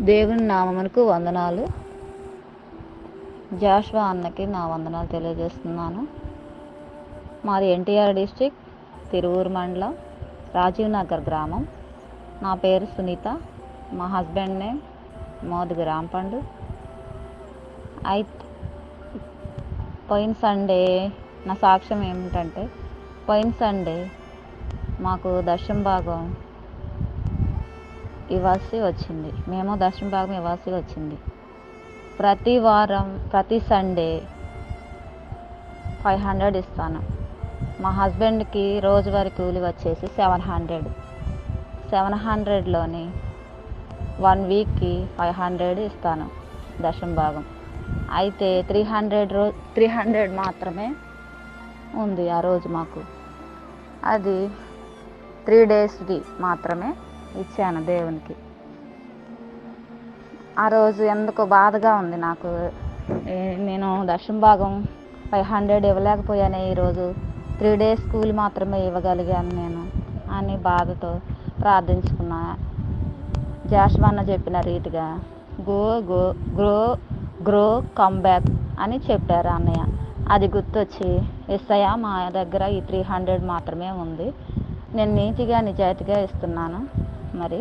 దేవుని నామమునకు వందనాలు. జాష్వా అన్నకి నా వందనాలు తెలియజేస్తున్నాను. మాది ఎన్టీఆర్ డిస్టిక్ తిరువూరు మండలం రాజీవ్ నగర్ గ్రామం. నా పేరు సునీత. మా హస్బెండ్ నేమ్ మోదుగు రాంపండు అయితే పోయిన సండే నా సాక్ష్యం ఏమిటంటే పోయిన సండే మాకు దర్శన భాగం ఇవ్వాల్సి వచ్చింది. మేము దర్శన భాగం ఇవ్వాల్సి వచ్చింది. ప్రతి వారం ప్రతి సండే ఫైవ్ హండ్రెడ్ ఇస్తాను. మా హస్బెండ్కి రోజువారి కూలి వచ్చేసి సెవెన్ హండ్రెడ్. సెవెన్ హండ్రెడ్లోని వన్ వీక్కి ఫైవ్ హండ్రెడ్ ఇస్తాను దశం భాగం. అయితే త్రీ హండ్రెడ్ రో త్రీ హండ్రెడ్ మాత్రమే ఉంది ఆ రోజు మాకు. అది త్రీ డేస్కి మాత్రమే ఇచ్చాను దేవునికి. ఆ రోజు ఎందుకో బాధగా ఉంది నాకు. నేను దర్శన భాగం ఫైవ్ హండ్రెడ్ ఇవ్వలేకపోయాను ఈరోజు త్రీ డేస్ స్కూల్ మాత్రమే ఇవ్వగలిగాను నేను అని బాధతో ప్రార్థించుకున్నా. జాషవన్న చెప్పిన రీతిగా go go grow grow come back అని చెప్పారు అన్నయ్య. అది గుర్తొచ్చి ఎస్ఐ మా దగ్గర ఈ త్రీ హండ్రెడ్ మాత్రమే ఉంది. నేను నీతిగా నిజాయితీగా ఇస్తున్నాను. మరి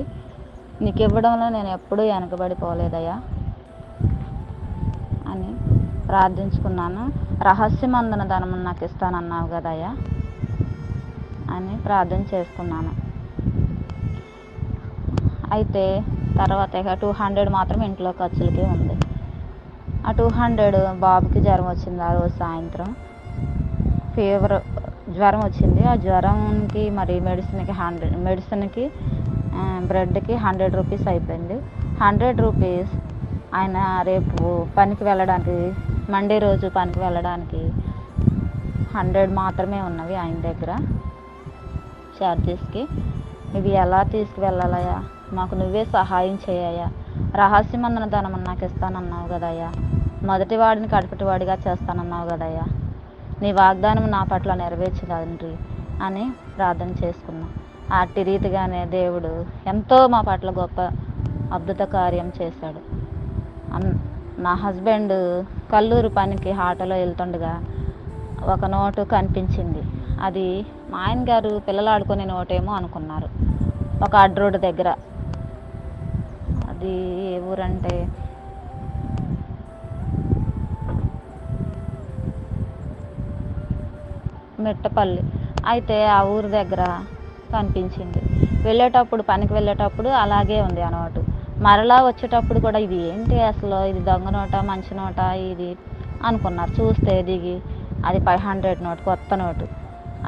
నీకు ఇవ్వడంలో నేను ఎప్పుడూ వెనకబడిపోలేదయ్యా అని ప్రార్థించుకున్నాను. రహస్యమందున ధనమును నాకు ఇస్తానన్నావు కదయ్యా అని ప్రార్థన చేసుకున్నాను. అయితే తర్వాత ఇక టూ హండ్రెడ్ మాత్రం ఇంట్లో ఖర్చులకి ఉంది. ఆ టూ హండ్రెడ్ బాబుకి జ్వరం వచ్చింది ఆ రోజు సాయంత్రం. ఫీవర్ జ్వరం వచ్చింది. ఆ జ్వరంకి మరి మెడిసిన్కి హండ్రెడ్ మెడిసిన్కి బ్రెడ్కి హండ్రెడ్ రూపీస్ అయిపోయింది. హండ్రెడ్ రూపీస్ ఆయన రేపు పనికి వెళ్ళడానికి మండే రోజు పనికి వెళ్ళడానికి హండ్రెడ్ మాత్రమే ఉన్నవి ఆయన దగ్గర ఛార్జెస్కి. ఇవి ఎలా తీసుకువెళ్ళాలయ్యా? మాకు నువ్వే సహాయం చేయ్యా రహస్యమందన ధనం నాకు ఇస్తానన్నావు కదయ్యా. మొదటి వాడిని కడపటి వాడిగా చేస్తానన్నావు కదయ్యా. నీ వాగ్దానం నా పట్ల నెరవేర్చు తండ్రి అని ప్రార్థన చేసుకున్నాం. అట్టి రీతిగానే దేవుడు ఎంతో మా పట్ల గొప్ప అద్భుత కార్యం చేశాడు. అన్- నా హస్బెండ్ కల్లూరు పనికి ఆటోలో వెళ్తుండగా ఒక నోటు కనిపించింది. అది మా ఆయన గారు పిల్లలు ఆడుకునే నోటేమో అనుకున్నారు. ఒక అడ్ దగ్గర. అది ఏ ఊరంటే మిట్టపల్లి. అయితే ఆ ఊరి దగ్గర కనిపించింది. వెళ్ళేటప్పుడు పనికి వెళ్ళేటప్పుడు అలాగే ఉంది ఆ నోటు మరలా వచ్చేటప్పుడు కూడా ఇది ఏంటి అసలు? ఇది దొంగ నోట మంచి నోట ఇది? అనుకున్నారు. చూస్తే దిగి అది ఫైవ్ హండ్రెడ్ నోట్ కొత్త నోటు.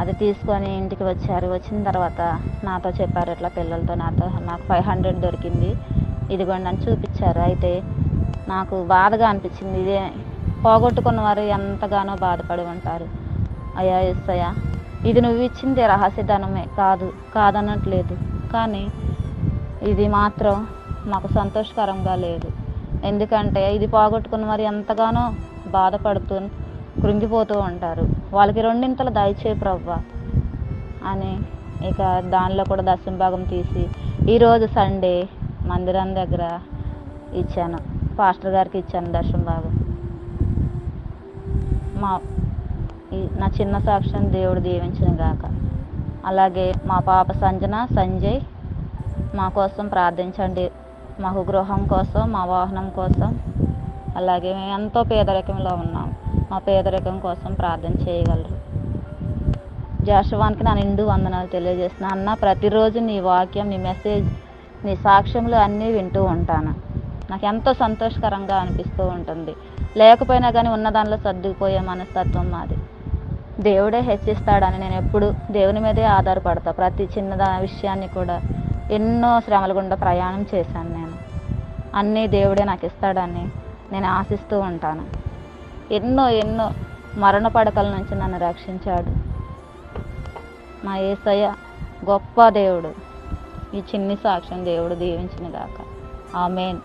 అది తీసుకొని ఇంటికి వచ్చారు. వచ్చిన తర్వాత నాతో చెప్పారు ఇట్లా పిల్లలతో నాతో నాకు ఫైవ్ హండ్రెడ్ దొరికింది. ఇదిగోండి అని చూపించారు. అయితే నాకు బాధగా అనిపించింది. ఇదే పోగొట్టుకున్న వారు ఎంతగానో బాధపడి ఉంటారు. అయ్యా ఎస్సయా ఇది నువ్వు ఇచ్చింది రహస్యధనమే కాదు కాదనట్లేదు. కానీ ఇది మాత్రం మాకు సంతోషకరంగా లేదు. ఎందుకంటే ఇది పోగొట్టుకున్న మరి ఎంతగానో బాధపడుతూ కృంగిపోతూ ఉంటారు. వాళ్ళకి రెండింతలు దయచే ప్రవ్వ అని ఇక దానిలో కూడా దశమ భాగం తీసి ఈరోజు సండే మందిరం దగ్గర ఇచ్చాను. పాస్టర్ గారికి ఇచ్చాను దశమ భాగం. మా నా చిన్న సాక్ష్యం దేవుడు దీవించిన గాక. అలాగే మా పాప సంజన సంజయ్ మా కోసం ప్రార్థించండి. మాకు గృహం కోసం మా వాహనం కోసం. అలాగే మేము ఎంతో పేదరికంలో ఉన్నాం. మా పేదరికం కోసం ప్రార్థన చేయగలరు. జాషవానికి నా నిండు వందనాలు తెలియజేసిన అన్న ప్రతిరోజు నీ వాక్యం నీ మెసేజ్ నీ సాక్ష్యములు అన్నీ వింటూ ఉంటాను. నాకు ఎంతో సంతోషకరంగా అనిపిస్తూ ఉంటుంది. లేకపోయినా కానీ ఉన్న దానిలో సర్దుకుపోయే మనస్తత్వం మాది. దేవుడే హెచ్చిస్తాడని నేను ఎప్పుడు దేవుని మీదే ఆధారపడతా ప్రతి చిన్న విషయాన్ని కూడా. ఎన్నో శ్రమల గుండా ప్రయాణం చేశాను నేను. అన్నీ దేవుడే నాకు ఇస్తాడని నేను ఆశిస్తూ ఉంటాను. ఎన్నో ఎన్నో మరణ పడకల నుంచి నన్ను రక్షించాడు. మా ఏసయ్య గొప్ప దేవుడు. ఈ చిన్ని సాక్ష్యం దేవుడు దీవించిన గాక. ఆమెన్.